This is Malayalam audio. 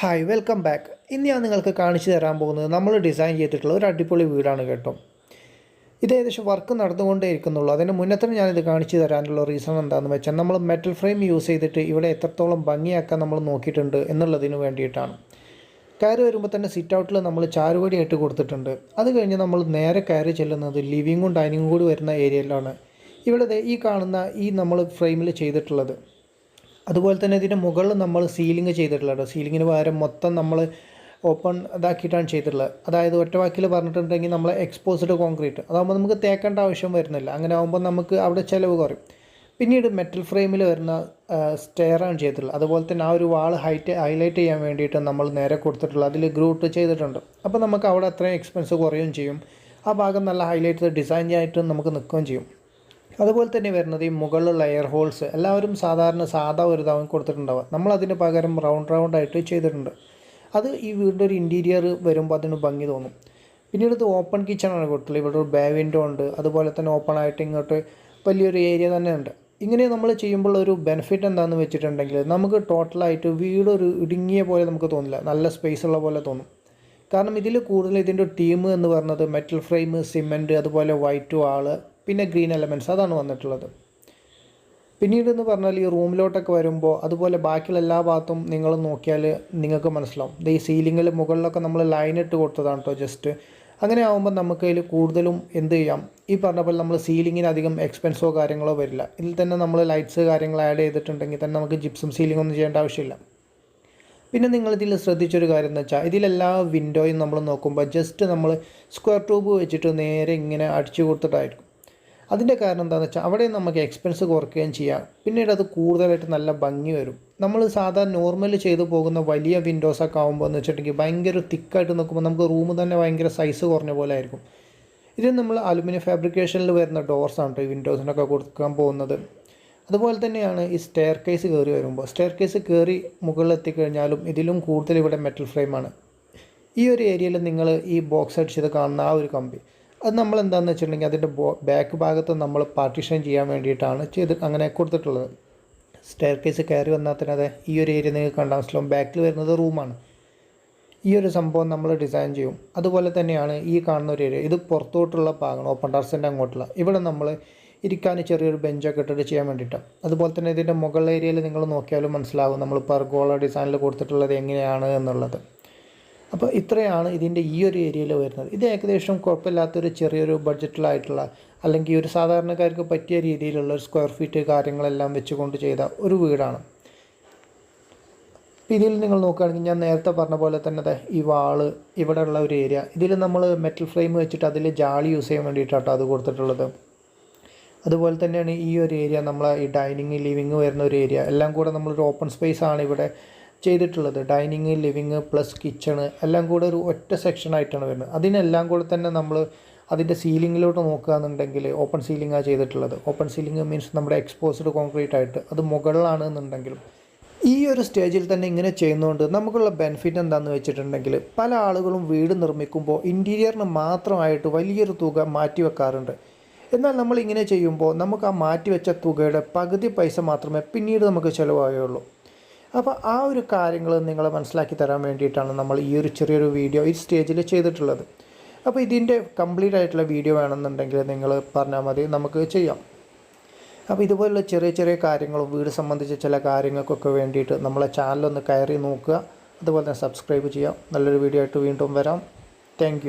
ഹായ് വെൽക്കം ബാക്ക് ഇന്ന് ഞാൻ നിങ്ങൾക്ക് കാണിച്ചു തരാൻ പോകുന്നത് നമ്മൾ ഡിസൈൻ ചെയ്തിട്ടുള്ള ഒരു അടിപൊളി വീടാണ് കേട്ടോ. ഇത് ഏകദേശം വർക്ക് നടന്നുകൊണ്ടേ ഇരിക്കുന്നുള്ളൂ അതിന് മുന്നേ തന്നെ ഞാനിത് കാണിച്ചു തരാനുള്ള റീസൺ എന്താണെന്ന് വെച്ചാൽ നമ്മൾ മെറ്റൽ ഫ്രെയിം യൂസ് ചെയ്തിട്ട് ഇവിടെ എത്രത്തോളം ഭംഗിയാക്കാൻ നമ്മൾ നോക്കിയിട്ടുണ്ട് എന്നുള്ളതിന് വേണ്ടിയിട്ടാണ്. കയറി വരുമ്പോൾ തന്നെ സിറ്റ് ഔട്ടിൽ നമ്മൾ ചാരുപടി ആയിട്ട് കൊടുത്തിട്ടുണ്ട്. അത് കഴിഞ്ഞ് നമ്മൾ നേരെ കയറി ചെല്ലുന്നത് ലിവിങ്ങും ഡൈനിങ്ങും കൂടി വരുന്ന ഏരിയയിലാണ് ഇവിടെ ഈ കാണുന്ന ഈ നമ്മൾ ഫ്രെയിമിൽ ചെയ്തിട്ടുള്ളത്. അതുപോലെ തന്നെ ഇതിന്റെ മുകളിൽ നമ്മൾ സീലിംഗ് ചെയ്തിട്ടുള്ളത് സീലിങ്ങിന് പകരം മൊത്തം നമ്മൾ ഓപ്പൺ ഇതാക്കിയിട്ടാണ് ചെയ്തിട്ടുള്ളത്. അതായത് ഒറ്റ വാക്കിൽ പറഞ്ഞിട്ടുണ്ടെങ്കിൽ നമ്മൾ എക്സ്പോസ്ഡ് കോൺക്രീറ്റ് അതാകുമ്പോൾ നമുക്ക് തേക്കേണ്ട ആവശ്യം വരുന്നില്ല. അങ്ങനെ ആകുമ്പോൾ നമുക്ക് അവിടെ ചിലവ് കുറയും. പിന്നീട് മെറ്റൽ ഫ്രെയിമിൽ വരുന്ന സ്റ്റെയറാണ് ചെയ്തിട്ടുള്ളത്. അതുപോലെ തന്നെ ആ ഒരു വാൾ ഹൈറ്റ് ഹൈലൈറ്റ് ചെയ്യാൻ വേണ്ടിയിട്ട് നമ്മൾ നേരെ കൊടുത്തിട്ടുള്ളത്. അതിൽ ഗ്രൂട്ട് ചെയ്തിട്ടുണ്ട്. അപ്പോൾ നമുക്ക് അവിടെ അത്രയും എക്സ്പെൻസ് കുറയുകയും ചെയ്യും. ആ ഭാഗം നല്ല ഹൈലൈറ്റ് ഡിസൈൻ ആയിട്ട് നമുക്ക് നിൽക്കുകയും ചെയ്യും. അതുപോലെ തന്നെ വരുന്നത് ഈ മുകളിലുള്ള എയർ ഹോൾസ് എല്ലാവരും സാധാരണ സാധാ ഒരു ഇതാവും കൊടുത്തിട്ടുണ്ടാവുക നമ്മൾ അതിന് പകരം റൗണ്ട് റൗണ്ട് ആയിട്ട് ചെയ്തിട്ടുണ്ട്. അത് ഈ വീടിന്റെ ഒരു ഇന്റീരിയർ വരുമ്പോൾ അതിന് ഭംഗി തോന്നും. പിന്നീട് ഇത് ഓപ്പൺ കിച്ചണാണ് കൊടുത്തുള്ളത് ഇവിടെ ഒരു ബേ വിൻഡോ ഉണ്ട്. അതുപോലെ തന്നെ ഓപ്പൺ ആയിട്ട് ഇങ്ങോട്ട് വലിയൊരു ഏരിയ തന്നെ ഉണ്ട്. ഇങ്ങനെ നമ്മൾ ചെയ്യുമ്പോൾ ഒരു ബെനിഫിറ്റ് എന്താണെന്ന് വെച്ചിട്ടുണ്ടെങ്കിൽ നമുക്ക് ടോട്ടലായിട്ട് വീട് ഒരു ഇടുങ്ങിയ പോലെ നമുക്ക് തോന്നില്ല. നല്ല സ്പേസ് ഉള്ള പോലെ തോന്നും. കാരണം ഇതിൽ കൂടുതൽ ഇതിന്റെ ടീം എന്ന് പറയുന്നത് മെറ്റൽ ഫ്രെയിം സിമെന്റ് അതുപോലെ വൈറ്റ് വാൾ പിന്നെ ഗ്രീൻ എലമെന്റ്സ് അതാണ് വന്നിട്ടുള്ളത്. പിന്നീട് എന്ന് പറഞ്ഞാൽ ഈ റൂമിലോട്ടൊക്കെ വരുമ്പോൾ അതുപോലെ ബാക്കിയുള്ള എല്ലാ ഭാഗത്തും നിങ്ങൾ നോക്കിയാൽ നിങ്ങൾക്ക് മനസ്സിലാവും. ഈ സീലിങ്ങിൽ മുകളിലൊക്കെ നമ്മൾ ലൈൻ ഇട്ട് കൊടുത്തതാണ് കേട്ടോ ജസ്റ്റ് അങ്ങനെ ആകുമ്പോൾ നമുക്ക് അതിൽ കൂടുതലും എന്ത് ചെയ്യാം? ഈ പറഞ്ഞ പോലെ നമ്മൾ സീലിങ്ങിന് അധികം എക്സ്പെൻസോ കാര്യങ്ങളോ വരില്ല. ഇതിൽ തന്നെ നമ്മൾ ലൈറ്റ്സ് കാര്യങ്ങൾ ആഡ് ചെയ്തിട്ടുണ്ടെങ്കിൽ തന്നെ നമുക്ക് ജിപ്സും സീലിംഗ് ഒന്നും ചെയ്യേണ്ട ആവശ്യമില്ല. പിന്നെ നിങ്ങൾ ഇതിൽ ശ്രദ്ധിച്ചൊരു കാര്യം എന്ന് വെച്ചാൽ ഇതിലെല്ലാ വിൻഡോയും നമ്മൾ നോക്കുമ്പോൾ ജസ്റ്റ് നമ്മൾ സ്ക്വയർ ട്യൂബ് വെച്ചിട്ട് നേരെ ഇങ്ങനെ അടിച്ചു കൊടുത്തിട്ടായിരിക്കും. അതിന്റെ കാരണം എന്താണെന്ന് വെച്ചാൽ അവിടെ നമുക്ക് എക്സ്പെൻസ് കുറയ്ക്കുകയും ചെയ്യാം. പിന്നീട് അത് കൂടുതലായിട്ട് നല്ല ഭംഗി വരും. നമ്മൾ സാധാരണ നോർമൽ ചെയ്തു പോകുന്ന വലിയ വിൻഡോസൊക്കെ ആകുമ്പോൾ എന്ന് വെച്ചിട്ടുണ്ടെങ്കിൽ ഭയങ്കര തിക്കായിട്ട് നോക്കുമ്പോൾ നമുക്ക് റൂം തന്നെ ഭയങ്കര സൈസ് കുറഞ്ഞ പോലെ ആയിരിക്കും. ഇത് നമ്മൾ അലുമിനിയം ഫാബ്രിക്കേഷനിൽ വരുന്ന ഡോർസാണ് കേട്ടോ ഈ വിൻഡോസിനൊക്കെ കൊടുക്കാൻ പോകുന്നത്. അതുപോലെ തന്നെയാണ് ഈ സ്റ്റെയർ കേസ് കയറി വരുമ്പോൾ സ്റ്റെയർ കേസ് കയറി മുകളിൽ എത്തിക്കഴിഞ്ഞാലും ഇതിലും കൂടുതൽ ഇവിടെ മെറ്റൽ ഫ്രെയിമാണ് ഈ ഒരു ഏരിയയിൽ നിങ്ങൾ ഈ ബോക്സ് അടിച്ചത് കാണുന്ന ആ ഒരു കമ്പി. അത് നമ്മൾ എന്താണെന്ന് വെച്ചിട്ടുണ്ടെങ്കിൽ അതിന്റെ ബാക്ക് ഭാഗത്ത് നമ്മൾ പാർട്ടീഷൻ ചെയ്യാൻ വേണ്ടിയിട്ടാണ് ചെയ്ത് അങ്ങനെ കൊടുത്തിട്ടുള്ളത്. സ്റ്റെയർ കേസ് കയറി വന്നാൽ തന്നെ അതെ ഈ ഒരു ഏരിയ നിങ്ങൾക്ക് കണ്ടാൽ മനസ്സിലാവും. ബാക്കിൽ വരുന്നത് റൂമാണ് ഈ ഒരു സംഭവം നമ്മൾ ഡിസൈൻ ചെയ്യും. അതുപോലെ തന്നെയാണ് ഈ കാണുന്ന ഒരു ഏരിയ ഇത് പുറത്തോട്ടുള്ള ഭാഗമാണ് ഓപ്പൺ ടാർസിന്റെ അങ്ങോട്ടുള്ള. ഇവിടെ നമ്മൾ ഇരിക്കാൻ ചെറിയൊരു ബെഞ്ചൊക്കെ ഇട്ടിട്ട് ചെയ്യാൻ വേണ്ടിയിട്ടാണ് അതുപോലെ തന്നെ ഇതിന്റെ മുകൾ ഏരിയയിൽ നിങ്ങൾ നോക്കിയാലും മനസ്സിലാവും. നമ്മൾ പെർഗോള ഡിസൈനിൽ കൊടുത്തിട്ടുള്ളത് എങ്ങനെയാണ് എന്നുള്ളത്. അപ്പോൾ ഇത്രയാണ് ഇതിന്റെ ഈ ഒരു ഏരിയയിൽ വരുന്നത്. ഇത് ഏകദേശം കുഴപ്പമില്ലാത്തൊരു ചെറിയൊരു ബഡ്ജറ്റിലായിട്ടുള്ള അല്ലെങ്കിൽ ഒരു സാധാരണക്കാർക്ക് പറ്റിയ രീതിയിലുള്ള ഒരു സ്ക്വയർ ഫീറ്റ് കാര്യങ്ങളെല്ലാം വെച്ചുകൊണ്ട് ചെയ്ത ഒരു വീടാണ്. ഇതിൽ നിങ്ങൾ നോക്കുകയാണെങ്കിൽ ഞാൻ നേരത്തെ പറഞ്ഞ പോലെ തന്നെ ഈ വാൾ ഇവിടെയുള്ള ഒരു ഏരിയ. ഇതിൽ നമ്മൾ മെറ്റൽ ഫ്രെയിം വെച്ചിട്ട് അതിൽ ജാളി യൂസ് ചെയ്യാൻ വേണ്ടിയിട്ടാണ് അത് കൊടുത്തിട്ടുള്ളത്. അതുപോലെ തന്നെയാണ് ഈ ഒരു ഏരിയ നമ്മളെ ഈ ഡൈനിങ് ലിവിങ് വരുന്ന ഒരു ഏരിയ. എല്ലാം കൂടെ നമ്മളൊരു ഓപ്പൺ സ്പേസ് ആണ് ഇവിടെ. ചെയ്തിട്ടുള്ളത്. ഡൈനിങ് ലിവിങ് പ്ലസ് കിച്ചണ് എല്ലാം കൂടെ ഒരു ഒറ്റ സെക്ഷനായിട്ടാണ് വരുന്നത്. അതിനെല്ലാം കൂടെ തന്നെ നമ്മൾ അതിന്റെ സീലിങ്ങിലോട്ട് നോക്കുകയാണെന്നുണ്ടെങ്കിൽ ഓപ്പൺ സീലിങ്ങാണ് ചെയ്തിട്ടുള്ളത്. ഓപ്പൺ സീലിംഗ് മീൻസ് നമ്മുടെ എക്സ്പോസ്ഡ് കോൺക്രീറ്റ് ആയിട്ട് അത് മുകളിലാണ് എന്നുണ്ടെങ്കിലും ഈ ഒരു സ്റ്റേജിൽ തന്നെ ഇങ്ങനെ ചെയ്യുന്നതുകൊണ്ട് നമുക്കുള്ള ബെനിഫിറ്റ് എന്താണെന്ന് വെച്ചിട്ടുണ്ടെങ്കിൽ പല ആളുകളും വീട് നിർമ്മിക്കുമ്പോൾ ഇന്റീരിയറിന് മാത്രമായിട്ട് വലിയൊരു തുക മാറ്റി വെക്കാറുണ്ട്. എന്നാൽ നമ്മൾ ഇങ്ങനെ ചെയ്യുമ്പോൾ നമുക്ക് ആ മാറ്റി വെച്ച തുകയുടെ പകുതി പൈസ മാത്രമേ പിന്നീട് നമുക്ക് ചിലവാകുകയുള്ളൂ അപ്പോൾ ആ ഒരു കാര്യങ്ങൾ നിങ്ങളെ മനസ്സിലാക്കി തരാൻ വേണ്ടിയിട്ടാണ് നമ്മൾ ഈ ഒരു ചെറിയൊരു വീഡിയോ ഈ സ്റ്റേജിൽ ചെയ്തിട്ടുള്ളത്. അപ്പോൾ ഇതിന്റെ കംപ്ലീറ്റ് ആയിട്ടുള്ള വീഡിയോ വേണമെന്നുണ്ടെങ്കിൽ നിങ്ങൾ പറഞ്ഞാൽ മതി നമുക്ക് ചെയ്യാം. അപ്പോൾ ഇതുപോലുള്ള ചെറിയ ചെറിയ കാര്യങ്ങളും വീട് സംബന്ധിച്ച ചില കാര്യങ്ങൾക്കൊക്കെ വേണ്ടിയിട്ട് നമ്മളെ ചാനലൊന്ന് കയറി നോക്കുക. അതുപോലെ തന്നെ സബ്സ്ക്രൈബ് ചെയ്യാം. നല്ലൊരു വീഡിയോ ആയിട്ട് വീണ്ടും വരാം. താങ്ക്